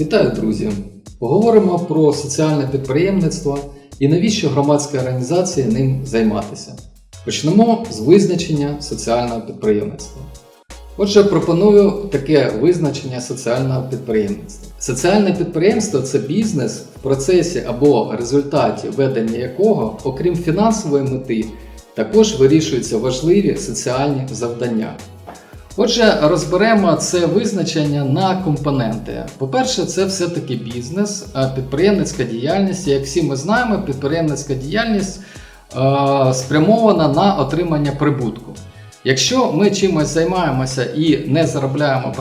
Вітаю, друзі! Поговоримо про соціальне підприємництво і навіщо громадські організації ним займатися. Почнемо з визначення соціального підприємництва. Отже, пропоную таке визначення соціального підприємництва. Соціальне підприємство це бізнес, в процесі або результаті ведення якого, окрім фінансової мети, також вирішуються важливі соціальні завдання. Отже, розберемо це визначення на компоненти. По-перше, це все-таки бізнес, підприємницька діяльність. Як всі ми знаємо, підприємницька діяльність е, спрямована на отримання прибутку. Якщо ми чимось займаємося і не заробляємо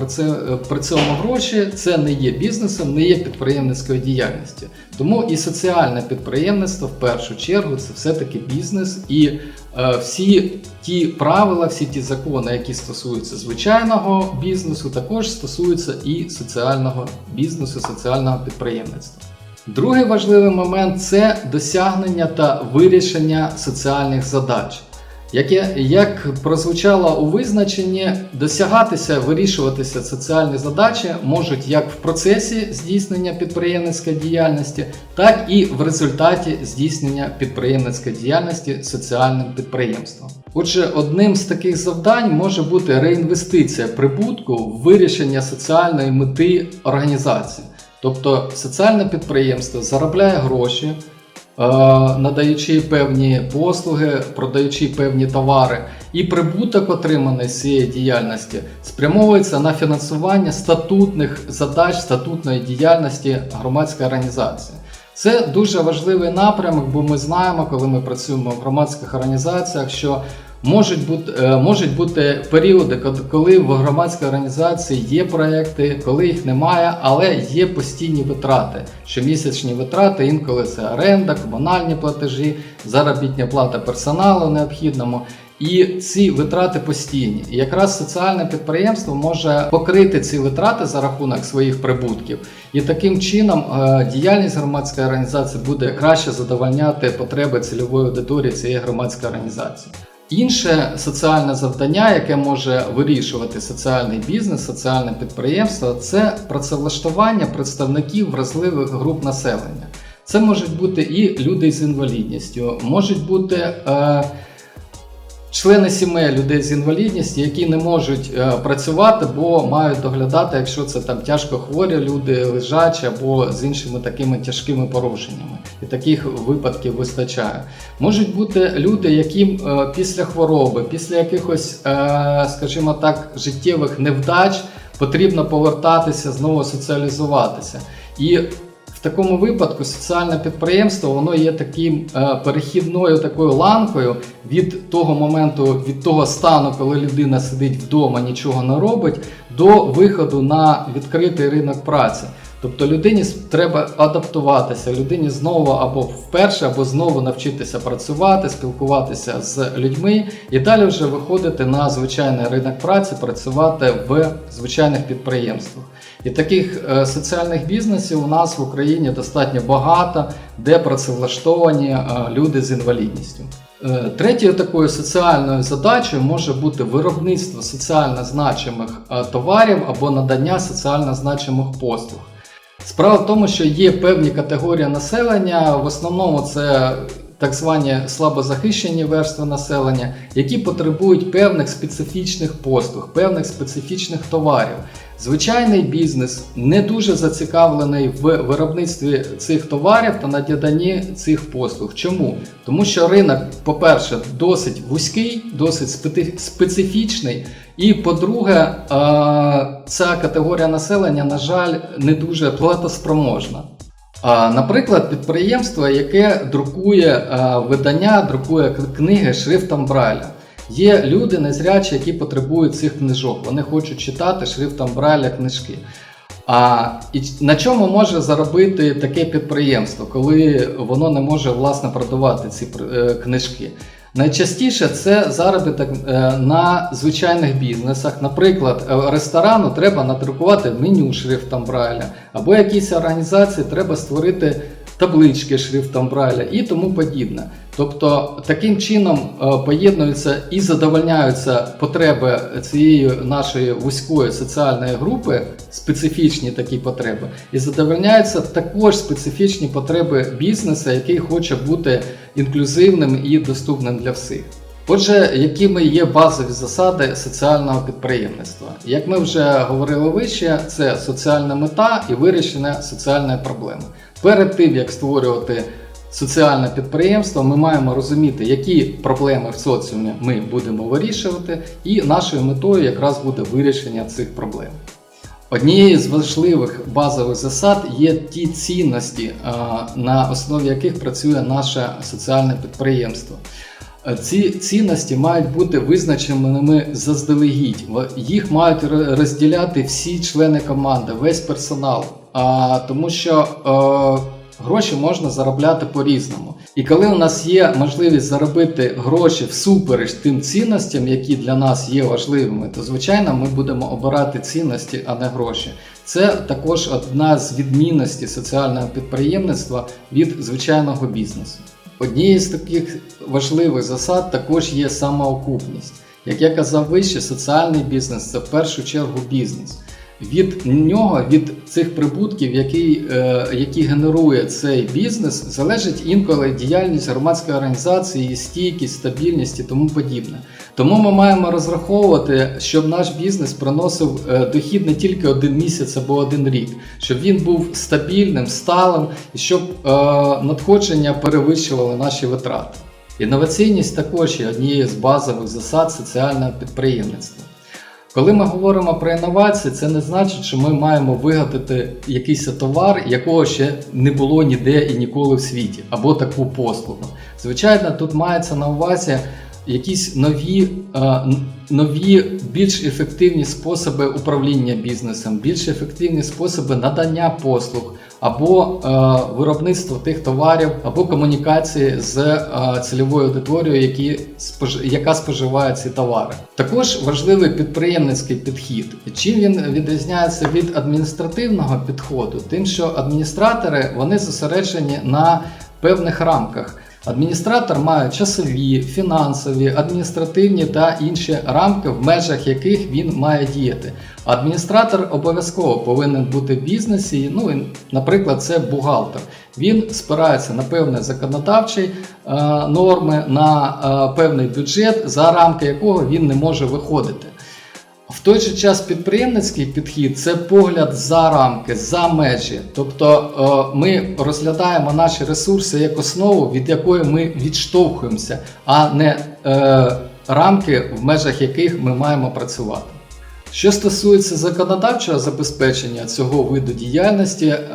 при, цьому гроші, це не є бізнесом, не є підприємницькою діяльністю. Тому і соціальне підприємництво в першу чергу це все-таки бізнес, і всі ті правила, всі ті закони, які стосуються звичайного бізнесу, також стосуються і соціального бізнесу, соціального підприємництва. Другий важливий момент це досягнення та вирішення соціальних задач. Яке, як прозвучало у визначенні, досягатися, вирішуватися соціальні задачі можуть як в процесі здійснення підприємницької діяльності, так і в результаті здійснення підприємницької діяльності соціальним підприємством. Отже, одним з таких завдань може бути реінвестиція прибутку в вирішення соціальної мети організації. Тобто соціальне підприємство заробляє гроші, надаючи певні послуги, продаючи певні товари, і прибуток, отриманий з цієї діяльності, спрямовується на фінансування статутних задач статутної діяльності громадської організації. Це дуже важливий напрямок, бо ми знаємо, коли ми працюємо в громадських організаціях, що Можуть бути е, можуть бути періоди, коли в громадській організації є проекти, коли їх немає, але є постійні витрати. Щомісячні витрати, інколи це оренда, комунальні платежі, заробітня плата персоналу необхідному. І ці витрати постійні. І якраз соціальне підприємство може покрити ці витрати за рахунок своїх прибутків, і таким чином е, діяльність громадської організації буде краще задовольняти потреби цільової аудиторії цієї громадської організації. Інше соціальне завдання, яке може вирішувати соціальний бізнес, соціальне підприємство, це працевлаштування представників вразливих груп населення. Це можуть бути і люди з інвалідністю, можуть бути е, члени сімей людей з інвалідністю, які не можуть е, працювати, бо мають доглядати, якщо це там тяжко хворі люди, лежачі або з іншими такими тяжкими порушеннями. І таких випадків вистачає. Можуть бути люди, яким е, після хвороби, після якихось, е, скажімо так, життєвих невдач потрібно повертатися, знову соціалізуватися. І в такому випадку соціальне підприємство воно є таким е, перехідною такою ланкою від того моменту, від того стану, коли людина сидить вдома, нічого не робить, до виходу на відкритий ринок праці. Тобто людині треба адаптуватися, людині знову або вперше, або знову навчитися працювати, спілкуватися з людьми і далі вже виходити на звичайний ринок праці, працювати в звичайних підприємствах. І таких е, соціальних бізнесів у нас в Україні достатньо багато, де працевлаштовані е, люди з інвалідністю. Е, Третьою такою соціальною задачею може бути виробництво соціально значимих товарів або надання соціально значимих послуг. Справа в тому, що є певні категорії населення, в основному це так звані слабозахищені верстви населення, які потребують певних специфічних послуг, певних специфічних товарів. Звичайний бізнес не дуже зацікавлений в виробництві цих товарів та наданні цих послуг. Чому? Тому що ринок, по-перше, досить вузький, досить специфічний. І по-друге, ця категорія населення, на жаль, не дуже платоспроможна. Наприклад, підприємство, яке друкує видання, друкує книги шрифтом Брайля. Є люди незрячі, які потребують цих книжок. Вони хочуть читати шрифтом Брайля книжки. А і на чому може заробити таке підприємство, коли воно не може власне продавати ці е, книжки? Найчастіше це заробіток е, на звичайних бізнесах. Наприклад, е, ресторану треба надрукувати меню шрифтом Брайля, або якійсь організації треба створити таблички шрифтом Брайля і тому подібне. Тобто таким чином е, поєднуються і задовольняються потреби цієї нашої вузької соціальної групи, специфічні такі потреби, і задовольняються також специфічні потреби бізнесу, який хоче бути інклюзивним і доступним для всіх. Отже, якими є базові засади соціального підприємництва? Як ми вже говорили вище, це соціальна мета і вирішення соціальної проблеми. Перед тим як створювати соціальне підприємство, ми маємо розуміти, які проблеми в соціумі ми будемо вирішувати, і нашою метою якраз буде вирішення цих проблем. Однією з важливих базових засад є ті цінності, на основі яких працює наше соціальне підприємство. Е, Ці цінності мають бути визначеними заздалегідь. Їх мають розділяти всі члени команди, весь персонал. А, тому що е, гроші можна заробляти по-різному. І коли у нас є можливість заробити гроші всупереч тим цінностям, які для нас є важливими, то звичайно ми будемо обирати цінності, а не гроші. Це також одна з відмінностей соціального підприємництва від звичайного бізнесу. Однією з таких важливих засад також є самоокупність. Як я казав вище, соціальний бізнес це в першу чергу бізнес. Від нього, від цих прибутків, які, е, які генерує цей бізнес, залежить інколи діяльність громадської організації, стійкість, стабільність і тому подібне. Тому ми маємо розраховувати, щоб наш бізнес приносив е, дохід не тільки один місяць або один рік, щоб він був стабільним, сталим і щоб е, надходження перевищували наші витрати. Інноваційність також є однією з базових засад соціального підприємництва. Коли ми говоримо про інновації, це не значить, що ми маємо вигадати якийсь товар, якого ще не було ніде і ніколи в світі, або таку послугу. Звичайно, тут мається на увазі якісь нові, е, нові більш ефективні способи управління бізнесом, більш ефективні способи надання послуг, або е, виробництво тих товарів, або комунікації з е, цільовою аудиторією, які яка споживає ці товари. Також важливий підприємницький підхід. Чим він відрізняється від адміністративного підходу? Тим, що адміністратори вони зосереджені на певних рамках. Адміністратор має часові, фінансові, адміністративні та інші рамки, в межах яких він має діяти. Адміністратор обов'язково повинен бути в бізнесі. Ну, і, наприклад, це бухгалтер. Він спирається на певні законодавчі е, норми, на е, певний бюджет, за рамки якого він не може виходити. В той же час підприємницький підхід це погляд за рамки, за межі. Тобто е, ми розглядаємо наші ресурси як основу, від якої ми відштовхуємося, а не е, рамки, в межах яких ми маємо працювати. Що стосується законодавчого забезпечення цього виду діяльності, е,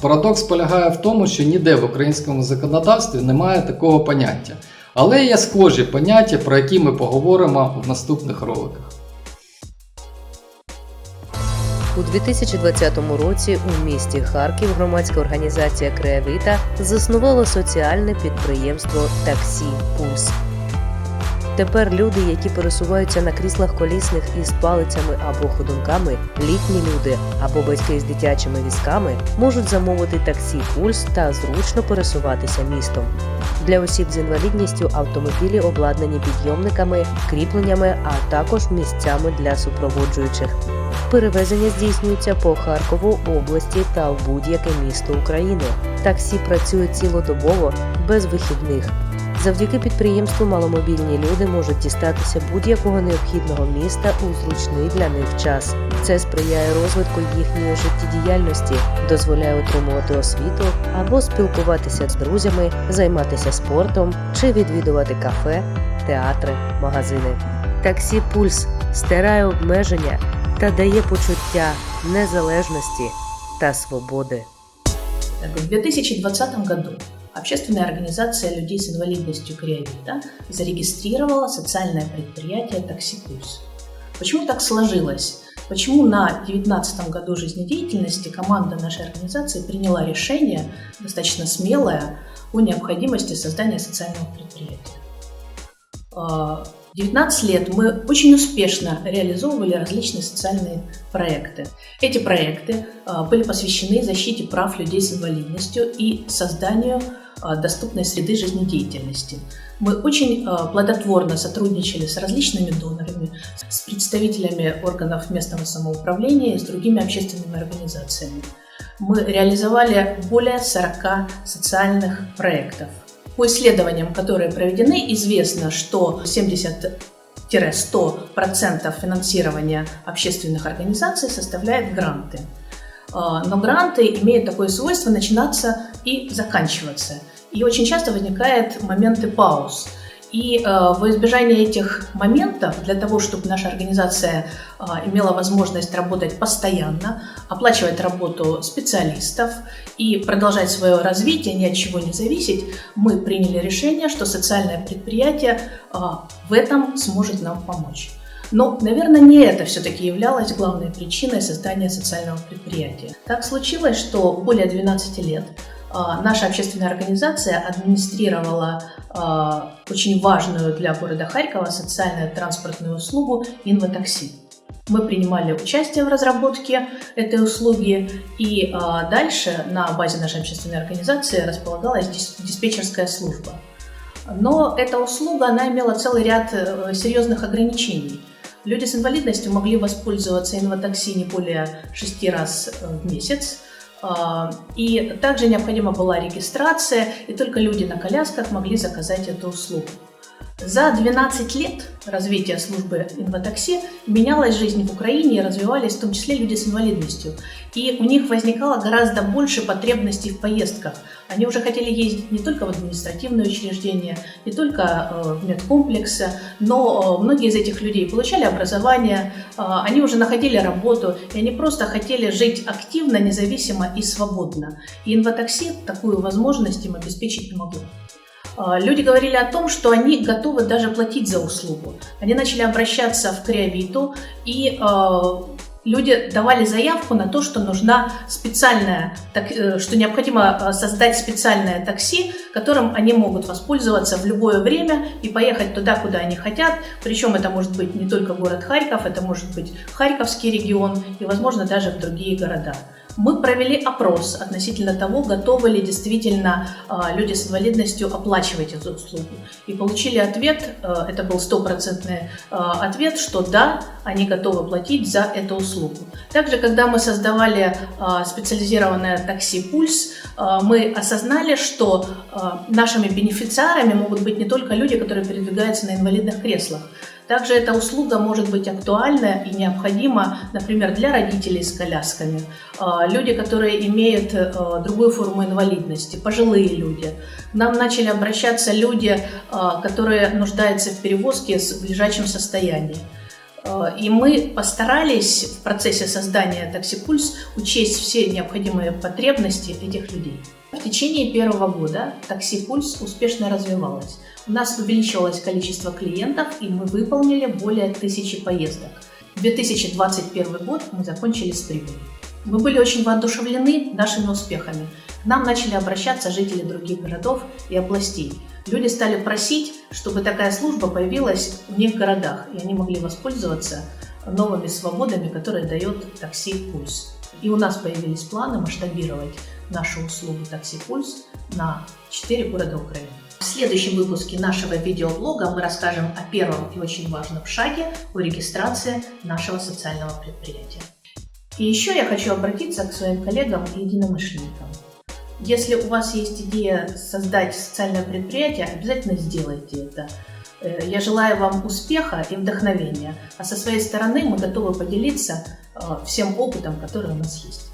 парадокс полягає в тому, що ніде в українському законодавстві немає такого поняття. Але є схожі поняття, про які ми поговоримо в наступних роликах. У 2020 році у місті Харків громадська організація Краєвита заснувала соціальне підприємство Таксі Пульс. Тепер люди, які пересуваються на кріслах колісних із палицями або ходунками, літні люди або батьки з дитячими візками можуть замовити таксі Пульс та зручно пересуватися містом. Для осіб з інвалідністю автомобілі обладнані підйомниками, кріпленнями, а також місцями для супроводжуючих. Перевезення здійснюється по Харкову, області та в будь-яке місто України. Таксі працює цілодобово без вихідних. Завдяки підприємству маломобільні люди можуть дістатися будь-якого необхідного міста у зручний для них час. Це сприяє розвитку їхньої життєдіяльності, дозволяє отримувати освіту або спілкуватися з друзями, займатися спортом чи відвідувати кафе, театри, магазини. Таксі Пульс стирає обмеження та дає почуття незалежності та свободи. Так, В 2020 году общественная организация людей с инвалидностью Креавита зарегистрировала социальное предприятие «Такси Пульс». Почему так сложилось? Почему на 19 году жизнедеятельности команда нашей организации приняла решение, достаточно смелое, о необходимости создания социального предприятия? А, 19 лет мы очень успешно реализовывали различные социальные проекты. Эти проекты а, были посвящены защите прав людей с инвалидностью и созданию а, доступной среды жизнедеятельности. Мы очень а, плодотворно сотрудничали с различными донорами, с представителями органов местного самоуправления и с другими общественными организациями. Мы реализовали более 40 социальных проектов. По исследованиям, которые проведены, известно, что 70-100% финансирования общественных организаций составляет гранты. А, Но гранты имеют такое свойство начинаться и заканчиваться. И очень часто возникают моменты пауз. И э, во избежание этих моментов, для того, чтобы наша организация э, имела возможность работать постоянно, оплачивать работу специалистов и продолжать свое развитие, ни от чего не зависеть, мы приняли решение, что социальное предприятие э, в этом сможет нам помочь. Но, наверное, не это все-таки являлось главной причиной создания социального предприятия. Так случилось, что более 12 лет наша общественная организация администрировала а, очень важную для города Харькова социальную транспортную услугу «Инвотакси». Мы принимали участие в разработке этой услуги, и а, дальше на базе нашей общественной организации располагалась дис- диспетчерская служба. Но эта услуга, она имела целый ряд э, серьезных ограничений. Люди с инвалидностью могли воспользоваться инвотакси не более шести раз э, в месяц, а, и также необходима была регистрация, и только люди на колясках могли заказать эту услугу. За 12 лет развития службы инвотакси менялась жизнь в Украине и развивались в том числе люди с инвалидностью. И у них возникало гораздо больше потребностей в поездках. Они уже хотели ездить не только в административные учреждения, не только э, в медкомплексы, но э, многие из этих людей получали образование, э, они уже находили работу, и они просто хотели жить активно, независимо и свободно. И инвотакси такую возможность им обеспечить не могло. А, Люди говорили о том, что они готовы даже платить за услугу. Они начали обращаться в Креавиту, и э, люди давали заявку на то, что нужна специальная, так, э, что необходимо э, создать специальное такси, которым они могут воспользоваться в любое время и поехать туда, куда они хотят. Причем это может быть не только город Харьков, это может быть Харьковский регион и, возможно, даже в другие города. Мы провели опрос относительно того, готовы ли действительно э, люди с инвалидностью оплачивать эту услугу. И получили ответ, э, это был стопроцентный э, ответ, что да, они готовы платить за эту услугу. Также, когда мы создавали специализированное такси «Пульс», мы осознали, что нашими бенефициарами могут быть не только люди, которые передвигаются на инвалидных креслах, также эта услуга может быть актуальна и необходима, например, для родителей с колясками, а, люди, которые имеют э, другую форму инвалидности, пожилые люди. К нам начали обращаться люди, а, которые нуждаются в перевозке в лежачем состоянии. А, И мы постарались в процессе создания Такси Пульс учесть все необходимые потребности этих людей. В течение первого года Такси Пульс успешно развивалось. У нас увеличивалось количество клиентов, и мы выполнили более тысячи поездок. 2021 год мы закончили с прибылью. Мы были очень воодушевлены нашими успехами. К нам начали обращаться жители других городов и областей. Люди стали просить, чтобы такая служба появилась в них городах, и они могли воспользоваться новыми свободами, которые дает такси «Пульс». И у нас появились планы масштабировать нашу услугу «Такси Пульс» на 4 города Украины. В следующем выпуске нашего видеоблога мы расскажем о первом и очень важном шаге о регистрации нашего социального предприятия. И еще я хочу обратиться к своим коллегам и единомышленникам. Если у вас есть идея создать социальное предприятие, обязательно сделайте это. Э, Я желаю вам успеха и вдохновения, а со своей стороны мы готовы поделиться э, всем опытом, который у нас есть.